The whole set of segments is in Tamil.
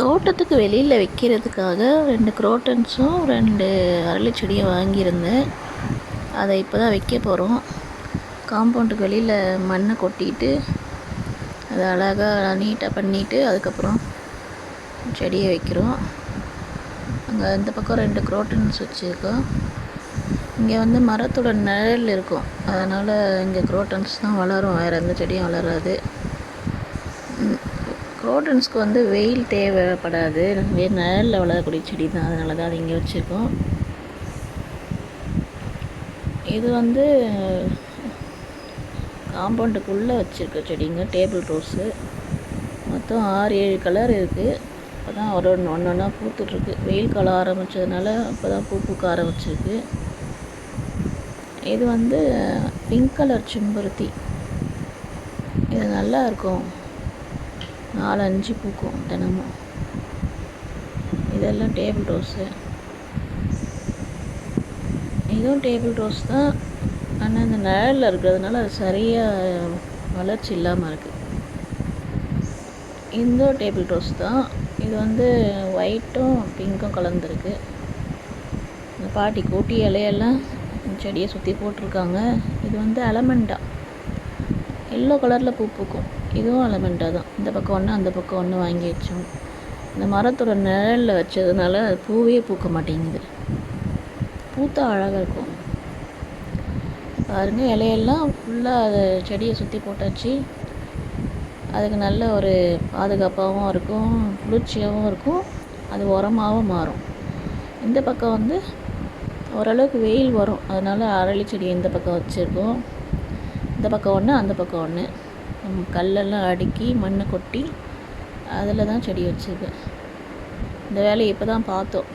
தோட்டத்துக்கு வெளியில் வைக்கிறதுக்காக ரெண்டு குரோட்டன்ஸும் ரெண்டு அரளி செடியும் வாங்கியிருந்தேன். அதை இப்போ தான் வைக்க போகிறோம் காம்பவுண்டுக்கு வெளியில் மண்ணை கொட்டிட்டு அதை அழகாக நீட்டாக பண்ணிவிட்டு அதுக்கப்புறம் செடியை வைக்கிறோம். அங்கே இந்த பக்கம் ரெண்டு குரோட்டன்ஸ் வச்சுருக்கோம். இங்கே வந்து மரத்தோட நிழல் இருக்கும். அதனால் இங்கே குரோட்டன்ஸ் தான் வளரும். வேறு எந்த செடியும் வளராது. குரோட்டன்ஸ்க்கு வந்து வெயில் தேவைப்படாது. வெறும் நிழலில் வளரக்கூடிய செடி தான். அதனால தான் அது இங்கே வச்சுருக்கோம். இது வந்து காம்பவுண்டுக்குள்ளே வச்சுருக்க செடிங்க. டேபிள் ரோஸு மொத்தம் ஆறு ஏழு கலர் இருக்குது இப்போ தான் ஒரு ஒன்று ஒன்று ஒன்றா பூத்துட்ருக்கு வெயில் காலம் ஆரம்பித்ததுனால இப்போ தான் பூ பூக்க ஆரம்பிச்சிருக்கு. இது வந்து பிங்க் கலர் செம்பருத்தி. இது நல்லா இருக்கும். நாலு அஞ்சு பூக்கும் தினமும். இதெல்லாம் டேபிள் ரோஸு இதுவும் டேபிள் ரோஸ் தான். ஆனால் இந்த நிழலில் இருக்கிறதுனால அது சரியாக வளர்ச்சி இல்லாமல் இருக்குது இந்த டேபிள் ரோஸ் தான். இது வந்து ஒயிட்டும் பிங்க்கும் கலந்துருக்கு. இந்த பாட்டி கூட்டி இலையெல்லாம் செடியை சுற்றி போட்டிருக்காங்க. இது வந்து அலமெண்டா எல்லோ கலரில் பூ பூக்கும். இதுவும் அலமெண்ட்டாக தான் இந்த பக்கம் ஒன்று அந்த பக்கம் ஒன்று வாங்கி வச்சோம். இந்த மரத்தோட நிழலில் வச்சதுனால அது பூவே பூக்க மாட்டேங்குது. பூத்தா அழகாக இருக்கும். பாருங்கள் இலையெல்லாம் ஃபுல்லாக அதை செடியை சுற்றி போட்டாச்சு. அதுக்கு நல்ல ஒரு பாதுகாப்பாகவும் இருக்கும் குளிர்ச்சியாகவும் இருக்கும். அது உரமாகவும் மாறும். இந்த பக்கம் வந்து ஓரளவுக்கு வெயில் வரும். அதனால் அரளி செடி இந்த பக்கம் வச்சுருக்கோம். இந்த பக்கம் ஒன்று அந்த பக்கம் ஒன்று கல்லெல்லாம் அடுக்கி மண்ணை கொட்டி அதில் தான் செடி வச்சுருக்கேன் இந்த வேலையை இப்போ தான் பார்த்தோம்.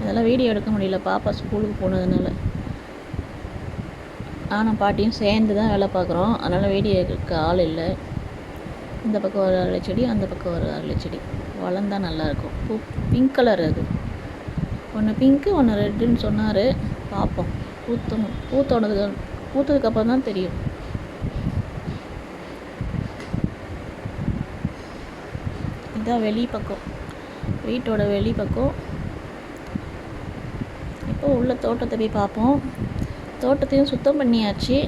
இதெல்லாம் வீடியோ எடுக்க முடியல. பாப்பா ஸ்கூலுக்கு போனதுனால. ஆனால் பாட்டியும் சேர்ந்து தான் வேலை பார்க்குறோம். அதனால் வீடியோ எடுக்க ஆள் இல்லை. இந்த பக்கம் ஒரு அரளி செடி அந்த பக்கம் ஒரு அரளி செடி. வளர்ந்தா நல்லாயிருக்கும். பூ பிங்க் கலர் அது. ஒன்று பிங்க்கு ஒன்று ரெட்டுன்னு சொன்னார். பார்ப்போம். பூத்தணும். பூத்தோனதுக்கு பூத்ததுக்கப்புறம் தான் தெரியும். இதுதான் வெளி பக்கம். வீட்டோட வெளிப்பக்கம் இப்போ உள்ள தோட்டத்தை போய் பார்ப்போம். தோட்டத்தையும் சுத்தம் பண்ணியாச்சு.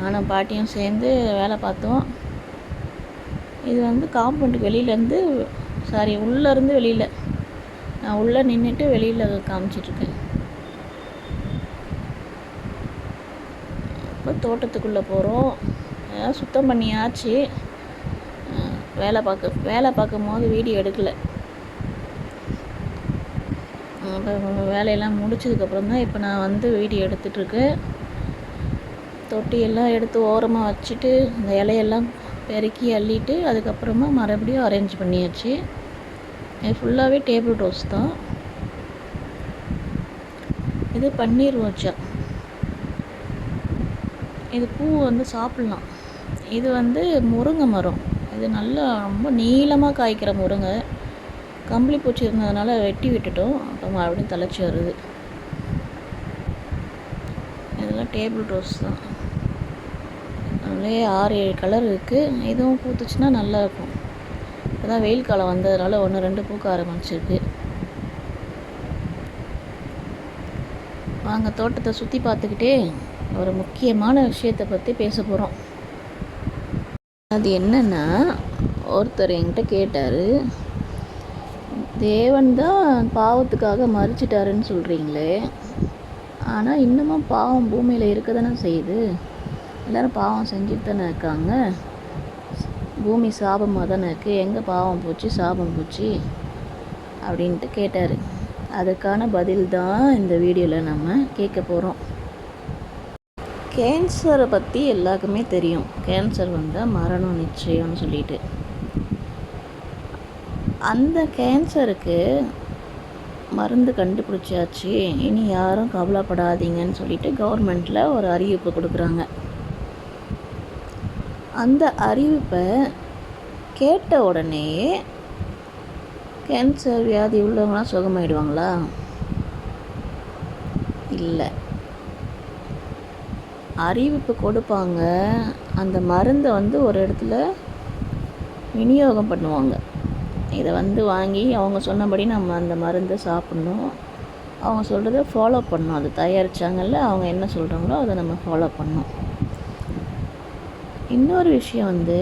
நானும் பாட்டியும் சேர்ந்து வேலை பார்த்தோம். இது வந்து காம்பவுண்டுக்கு வெளியிலேருந்து சாரி உள்ளேருந்து வெளியில். நான் உள்ளே நின்றுட்டு வெளியில் காமிச்சிட்ருக்கேன். இப்போ தோட்டத்துக்குள்ளே போகிறோம் சுத்தம் பண்ணியாச்சு. வேலை பார்க்க வேலை பார்க்கும் போது வீடியோ எடுக்கலை. இப்போ வேலையெல்லாம் முடிச்சதுக்கப்புறம் தான் இப்போ நான் வந்து வீடியோ எடுத்துகிட்ருக்கேன் தொட்டியெல்லாம் எடுத்து ஓரமாக வச்சுட்டு இந்த இலையெல்லாம் பெருக்கி அள்ளிட்டு அதுக்கப்புறமா மறுபடியும் அரேஞ்ச் பண்ணியாச்சு. இது ஃபுல்லாகவே டேபிள் ரோஸ் தான். இது பன்னீர் ரோஜா இது பூ வந்து சாப்பிட்லாம். இது வந்து முருங்கை மரம். இது நல்லா ரொம்ப நீளமாக காய்க்கிற முருங்கை. கம்பளி பூச்சி இருந்ததுனால வெட்டி விட்டுட்டோம். அப்புறம் மறுபடியும் தலைச்சி வருது. இதெல்லாம் டேபிள் ரோஸ் தான். அதுலேயே ஆறு ஏழு கலர் இருக்குது இதுவும் பூத்துச்சுன்னா நல்லாயிருக்கும் இப்போ தான் வெயில் காலம் வந்ததுனால ஒன்று ரெண்டு பூக்க ஆரம்பிச்சிருக்கு. வாங்க தோட்டத்தை சுற்றி பார்த்துக்கிட்டே ஒரு முக்கியமான விஷயத்தை பற்றி பேச போகிறோம் அது என்னென்னா ஒருத்தர் என்கிட்ட கேட்டார் தேவன் தான் பாவத்துக்காக மறிச்சிட்டாருன்னு சொல்கிறீங்களே ஆனால் இன்னமும் பாவம் பூமியில் இருக்க தானே செய்யுது? எல்லோரும் பாவம் செஞ்சுட்டு தானே இருக்காங்க. பூமி சாபமாக தானே இருக்குது எங்கே பாவம் போச்சு? சாபம் போச்சு. அப்படின்ட்டு கேட்டார். அதுக்கான பதில் தான் இந்த வீடியோவில் நம்ம கேட்க போகிறோம் கேன்சரை பற்றி எல்லாருக்குமே தெரியும். கேன்சர் வந்தால் மரணம் நிச்சயம்னு சொல்லிட்டு. அந்த கேன்சருக்கு மருந்து கண்டுபிடிச்சாச்சு. இனி யாரும் கவலைப்படாதீங்கன்னு சொல்லிட்டு கவர்மெண்ட்டில் ஒரு அறிவிப்பு கொடுக்குறாங்க. அந்த அறிவிப்பை கேட்ட உடனே கேன்சர் வியாதி உள்ளவங்களாம் சுகமாயிடுவாங்களா? இல்லை. அறிவிப்பு கொடுப்பாங்க. அந்த மருந்தை வந்து ஒரு இடத்துல விநியோகம் பண்ணுவாங்க. இதை வந்து வாங்கி அவங்க சொன்னபடி நம்ம அந்த மருந்தை சாப்பிட்ணும். அவங்க சொல்கிறத ஃபாலோ பண்ணணும். அது தயாரித்தாங்கல்ல அவங்க என்ன சொல்கிறாங்களோ அதை நம்ம ஃபாலோ பண்ணணும். இன்னொரு விஷயம் வந்து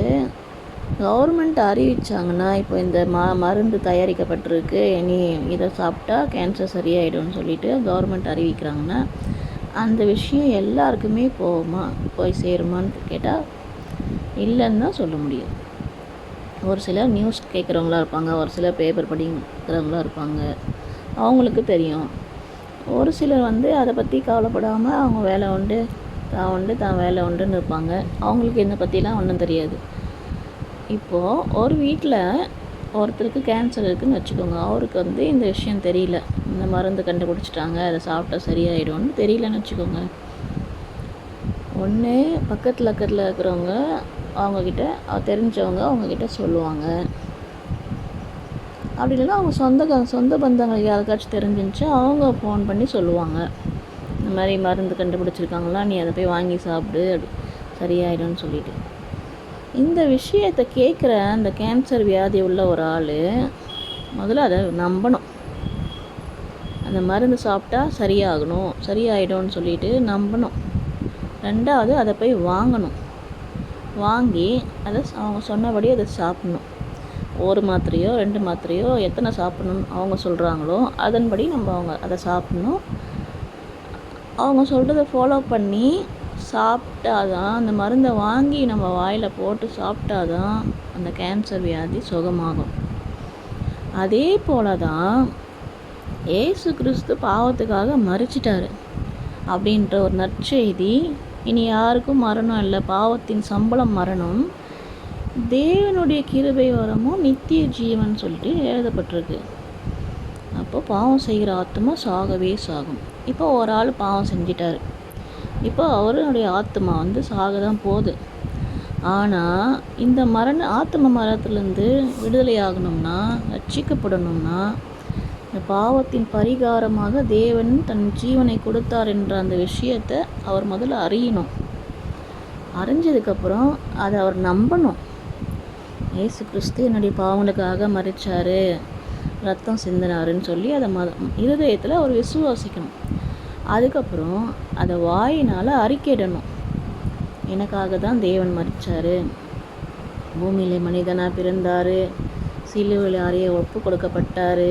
கவர்மெண்ட் அறிவிச்சாங்கன்னா இப்போ இந்த ம மருந்து தயாரிக்கப்பட்டிருக்கு. இனி இதை சாப்பிட்டா கேன்சர் சரியாயிடும்னு சொல்லிட்டு கவர்மெண்ட் அறிவிக்கிறாங்கன்னா அந்த விஷயம் எல்லாருக்குமே போகுமா போய் சேருமான்னு கேட்டால் இல்லைன்னு தான் சொல்ல முடியும். ஒரு சிலர் நியூஸ் கேட்குறவங்களா இருப்பாங்க ஒரு சிலர் பேப்பர் படிக்கிறவங்களா இருப்பாங்க. அவங்களுக்கு தெரியும். ஒரு சிலர் வந்து அதை பற்றி கவலைப்படாமல் அவங்க வேலை உண்டு தான் உண்டு தான் வேலை உண்டுன்னு இருப்பாங்க. அவங்களுக்கு என்னை பற்றிலாம் ஒன்றும் தெரியாது. இப்போது ஒரு வீட்டில் ஒருத்தருக்கு கேன்சர் இருக்குதுன்னு வச்சுக்கோங்க. அவருக்கு வந்து இந்த விஷயம் தெரியல. இந்த மருந்து கண்டுபிடிச்சிட்டாங்க. அதை சாப்பிட்டா சரியாயிடும்னு தெரியலன்னு வச்சுக்கோங்க. ஒன்று பக்கத்தில் பக்கத்தில் இருக்கிறவங்க அவங்கக்கிட்ட தெரிஞ்சவங்க அவங்கக்கிட்ட சொல்லுவாங்க. அப்படி இல்லைன்னா அவங்க சொந்த சொந்த பந்தங்களுக்கு யாருக்காச்சும் தெரிஞ்சிருந்துச்சு அவங்க ஃபோன் பண்ணி சொல்லுவாங்க. இந்த மாதிரி மருந்து கண்டுபிடிச்சிருக்காங்களா? நீ அதை போய் வாங்கி சாப்பிடு அப்படி சரியாயிடும்னு சொல்லிட்டு. இந்த விஷயத்தை கேட்குற அந்த கேன்சர் வியாதி உள்ள ஒரு ஆள் முதல்ல அதை நம்பணும். அந்த மருந்து சாப்பிட்டா சரியாகணும் சரியாயிடும்னு சொல்லிட்டு நம்பணும். ரெண்டாவது அதை போய் வாங்கணும். வாங்கி அதை அவங்க சொன்னபடி அதை சாப்பிட்ணும். ஒரு மாத்திரையோ ரெண்டு மாத்திரையோ எத்தனை சாப்பிடணும்னு அவங்க சொல்கிறாங்களோ அதன்படி நம்ம அவங்க அதை சாப்பிட்ணும். அவங்க சொல்கிறத ஃபாலோ பண்ணி சாப்பிட்டா தான் அந்த மருந்தை வாங்கி நம்ம வாயில் போட்டு சாப்பிட்டா தான் அந்த கேன்சர் வியாதி சுகமாகும். அதே போல தான் ஏசு கிறிஸ்து பாவத்துக்காக மறிச்சிட்டாரு அப்படின்ற ஒரு நற்செய்தி. இனி யாருக்கும் மரணம் இல்லை. பாவத்தின் சம்பளம் மரணம். தேவனுடைய கிருபை வரமும் நித்திய ஜீவன் சொல்லிட்டு எழுதப்பட்டிருக்கு. அப்போ பாவம் செய்கிற ஆத்மா சாகவே சாகும். இப்போ ஒரு ஆள் பாவம் செஞ்சிட்டாரு. இப்போ அவருடைய ஆத்மா வந்து சாக தான் போகுது. ஆனால் இந்த மரண ஆத்ம மரணத்துலேருந்து விடுதலை ஆகணும்னா ரட்சிக்கப்படணும்னா இந்த பாவத்தின் பரிகாரமாக தேவன் தன் ஜீவனை கொடுத்தார் என்ற அந்த விஷயத்தை அவர் முதல்ல அறியணும். அறிஞ்சதுக்கப்புறம் அதை அவர் நம்பணும். ஏசு கிறிஸ்து என்னுடைய பாவங்களுக்காக மறைச்சார் ரத்தம் சிந்தினாருன்னு சொல்லி அதை மத இருதயத்தில் அவர் விசுவாசிக்கணும். அதுக்கப்புறம் அதை வாயினால் அறிக்கையிடணும் எனக்காக தான் தேவன் மறிச்சார் பூமியில் மனிதனாக பிறந்தார். சிலுவையில் அறைய ஒப்பு கொடுக்கப்பட்டார்.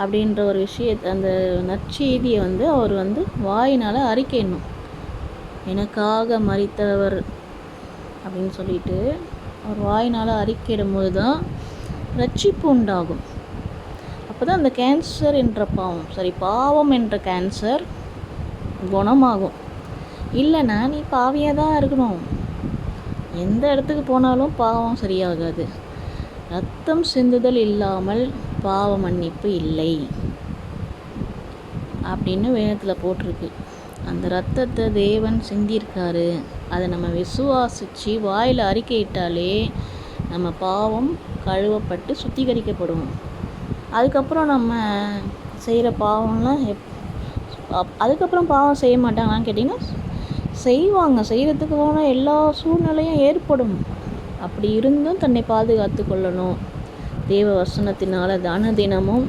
அப்படின்ற ஒரு விஷயத்தை அந்த நற்செய்தியை வந்து அவர் வந்து வாயினால் அறிக்கையிடணும் எனக்காக மறித்தவர் அப்படின்னு சொல்லிட்டு அவர் வாயினால் அறிக்கையிடும் போது தான் ரட்சிப்பு உண்டாகும். அப்போ தான் அந்த கேன்சர் என்ற பாவம் சரி பாவம் என்ற கேன்சர் குணமாகும். இல்லைன்னா நீ பாவியாக தான் இருக்கணும். எந்த இடத்துக்கு போனாலும் பாவம் சரியாகாது. ரத்தம் சிந்துதல் இல்லாமல் பாவ மன்னிப்பு இல்லை. அப்படின்னு வேதத்தில் போட்டிருக்கு. அந்த ரத்தத்தை தேவன் சிந்தியிருக்காரு அதை நம்ம விசுவாசித்து வாயில் அறிக்கையிட்டாலே நம்ம பாவம் கழுவப்பட்டு சுத்திகரிக்கப்படும் அதுக்கப்புறம் நம்ம செய்கிற பாவம்லாம் எப் அதுக்கப்புறம் பாவம் செய்ய மாட்டாங்களான்னு கேட்டிங்கன்னா செய்வாங்க. செய்கிறதுக்கு போனால் எல்லா சூழ்நிலையும் ஏற்படும். அப்படி இருந்தும் தன்னை பாதுகாத்து கொள்ளணும். தேவ வசனத்தினால் தான தினமும்.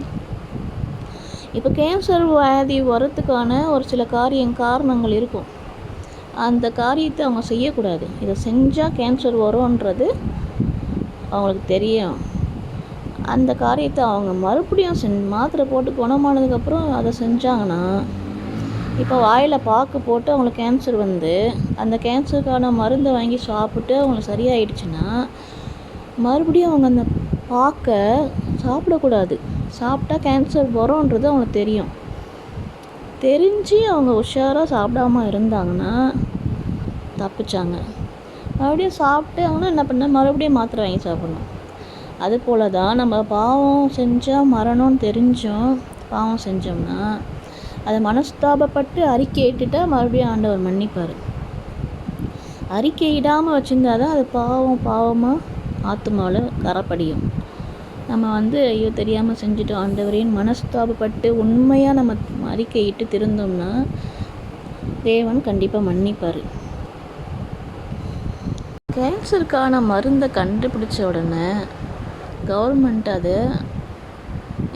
இப்போ கேன்சர் வியாதி வரத்துக்கான ஒரு சில காரியம் காரணங்கள் இருக்கும். அந்த காரியத்தை அவங்க செய்யக்கூடாது. இதை செஞ்சால் கேன்சர் வரும்ன்றது அவங்களுக்கு தெரியும். அந்த காரியத்தை அவங்க மறுபடியும் செஞ் மாத்திரை போட்டு குணமானதுக்கப்புறம் அதை செஞ்சாங்கன்னா இப்போ வாயில் பாக்கு போட்டு அவங்களுக்கு கேன்சர் வந்து அந்த கேன்சருக்கான மருந்தை வாங்கி சாப்பிட்டு அவங்களுக்கு சரியாயிடுச்சுன்னா மறுபடியும் அவங்க அந்த பாக்கை சாப்பிடக்கூடாது. சாப்பிட்டா கேன்சர் வரோன்றது அவங்களுக்கு தெரியும். தெரிஞ்சு அவங்க உஷாராக சாப்பிடாம இருந்தாங்கன்னா தப்பிச்சாங்க. மறுபடியும் சாப்பிட்டு அவங்கன்னா என்ன பண்ண மறுபடியும் மாத்திரை வாங்கி சாப்பிட்ணும். அது போல தான் நம்ம பாவம் செஞ்சால் மரணம்னு தெரிஞ்சும் பாவம் செஞ்சோம்னா அதை மனஸ்தாபப்பட்டு அறிக்கையிட்டுட்டால் மறுபடியும் ஆண்டவர் மன்னிப்பார். அறிக்கையிடாமல் வச்சுருந்தா தான் அது பாவம் பாவமாக ஆத்மாவில் கரப்படியும். நம்ம வந்து ஐயோ தெரியாமல் செஞ்சுட்டோம் ஆண்டவரேன்னு மனஸ்தாபப்பட்டு உண்மையாக நம்ம அறிக்கையிட்டு திருந்தோம்னா தேவன் கண்டிப்பாக மன்னிப்பார். கேன்சருக்கான மருந்தை கண்டுபிடிச்ச உடனே கவர்மெண்ட் அதை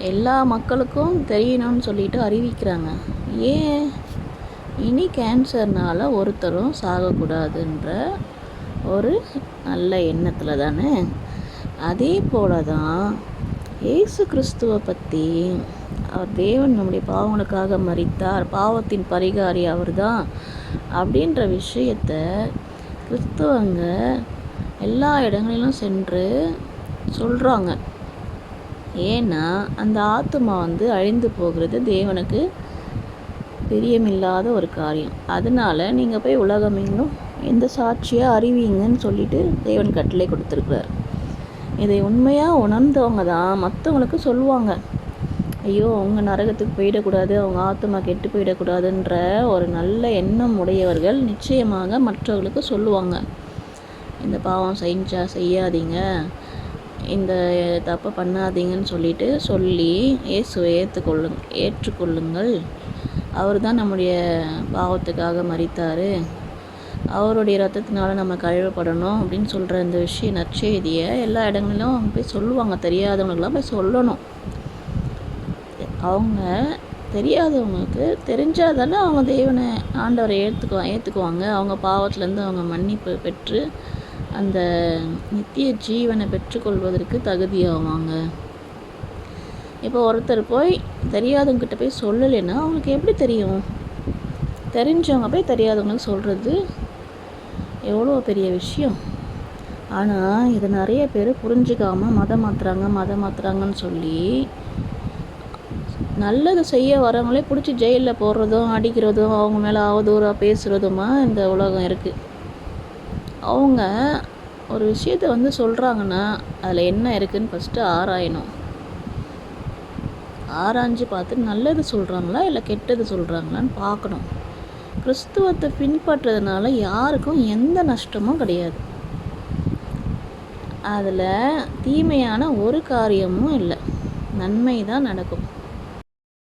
எல்லா மக்களுக்கும் தெரியணும்னு சொல்லிட்டு அறிவிக்கிறாங்க. ஏன்? இனி கேன்சர்னால் ஒருத்தரும் சாகக்கூடாதுன்ற ஒரு நல்ல எண்ணத்தில் தானே? அதே போல தான் ஏசு கிறிஸ்துவை பற்றி அவர் தேவன் நம்முடைய பாவங்களுக்காக மறித்தார் பாவத்தின் பரிகாரி அவர் தான் அப்படின்ற விஷயத்த கிறிஸ்துவங்க எல்லா இடங்களிலும் சென்று சொல்கிறாங்க ஏன்னா அந்த ஆத்மா வந்து அழிந்து போகிறது தேவனுக்கு பிரியமில்லாத ஒரு காரியம். அதனால நீங்கள் போய் உலகமெங்கும் எந்த சாட்சியாக அறிவிங்கன்னு சொல்லிட்டு தேவன் கட்டளை கொடுத்துருக்குறார். இதை உண்மையாக உணர்ந்தவங்க தான் மற்றவங்களுக்கு சொல்லுவாங்க. ஐயோ அவங்க நரகத்துக்கு போயிடக்கூடாது அவங்க ஆத்மா கெட்டு போயிடக்கூடாதுன்ற ஒரு நல்ல எண்ணம் உடையவர்கள் நிச்சயமாக மற்றவர்களுக்கு சொல்லுவாங்க. இந்த பாவம் செஞ்சா செய்யாதீங்க. இந்த தப்பை பண்ணாதீங்கன்னு சொல்லிட்டு சொல்லி இயேசுவை ஏற்றுக்கொள்ளுங்க ஏற்றுக்கொள்ளுங்கள். அவர் தான் நம்முடைய பாவத்துக்காக மறித்தார் அவருடைய ரத்தத்தினால நம்ம கழுவப்படணும் அப்படின்னு சொல்கிற இந்த விஷயம் நற்செய்தியை எல்லா இடங்களிலும் அவங்க போய் சொல்லுவாங்க. தெரியாதவங்களுக்குலாம் போய் சொல்லணும். அவங்க தெரியாதவங்களுக்கு தெரிஞ்சால் தானே அவங்க தேவனை ஆண்டவரை ஏற்றுக்குவா ஏற்றுக்குவாங்க அவங்க பாவத்துலேருந்து அவங்க மன்னிப்பு பெற்று அந்த நித்திய ஜீவனை பெற்றுக்கொள்வதற்கு தகுதியாவாங்க. இப்போ ஒருத்தர் போய் தெரியாதவங்கிட்ட போய் சொல்லலைன்னா அவங்களுக்கு எப்படி தெரியும்? தெரிஞ்சவங்க போய் தெரியாதவங்களுக்கு சொல்கிறது எவ்வளோ பெரிய விஷயம். ஆனால் இதை நிறைய பேர் புரிஞ்சுக்காமல் மதம் மாற்றுறாங்க மதம் மாற்றுறாங்கன்னு சொல்லி நல்லது செய்ய வரவங்களே பிடிச்சி ஜெயிலில் போடுறதும் அடிக்கிறதும் அவங்க மேலே அவதூறாக பேசுகிறதுமா இந்த உலகம் இருக்குது அவங்க ஒரு விஷயத்த வந்து சொல்கிறாங்கன்னா அதில் என்ன இருக்குதுன்னு ஃபஸ்ட்டு ஆராயணும். ஆராய்ஞ்சு பார்த்து நல்லது சொல்கிறாங்களா இல்லை கெட்டது சொல்கிறாங்களான்னு பார்க்கணும். கிறிஸ்துவத்தை பின்பற்றுறதுனால யாருக்கும் எந்த நஷ்டமும் கிடையாது. அதில் தீமையான ஒரு காரியமும் இல்லை. நன்மை தான் நடக்கும்.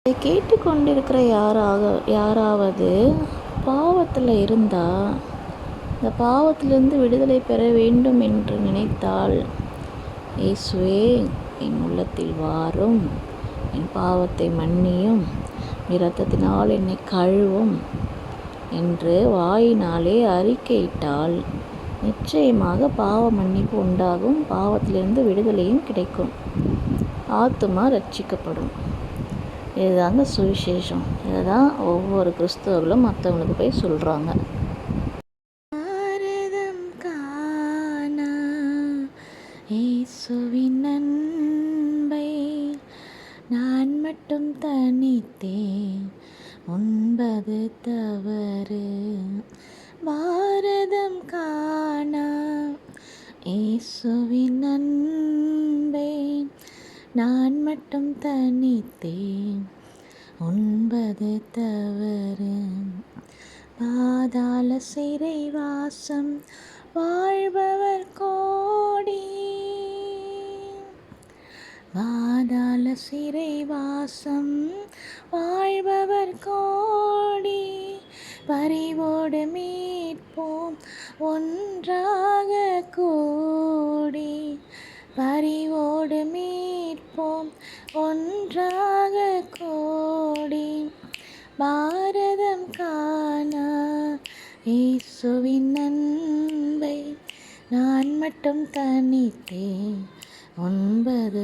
இதை கேட்டுக்கொண்டிருக்கிற யாராக யாராவது பாவத்தில் இருந்தால் இந்த பாவத்திலிருந்து விடுதலை பெற வேண்டும் என்று நினைத்தால் இயேசுவே என் உள்ளத்தில் வாரும் என் பாவத்தை மன்னியும் இரத்தத்தினால் என்னை கழுவும் என்று வாயினாலே அறிக்கையிட்டால் நிச்சயமாக பாவ மன்னிப்பு உண்டாகும் பாவத்திலிருந்து விடுதலையும் கிடைக்கும். ஆத்துமா ரட்சிக்கப்படும் இதுதாங்க சுவிசேஷம். இதை தான் ஒவ்வொரு கிறிஸ்தவர்களும் மற்றவங்களுக்கு போய் சொல்கிறாங்க பாரதம் காண இயேசுவின் நண்பை நான் மட்டும் தனித்தேன். உண்பது தவறு. பாதாள சிறைவாசம் வாழ்பவர் கோடி. பாதாள சிறைவாசம் வாழ் பறிவோடு மீட்போம். ஒன்றாக கூடி பறிவோடு மீட்போம். ஒன்றாக கூடி பாரதம் காணா இயேசுவின் அன்பை நான் மட்டும் தனித்தேன். ஒன்பது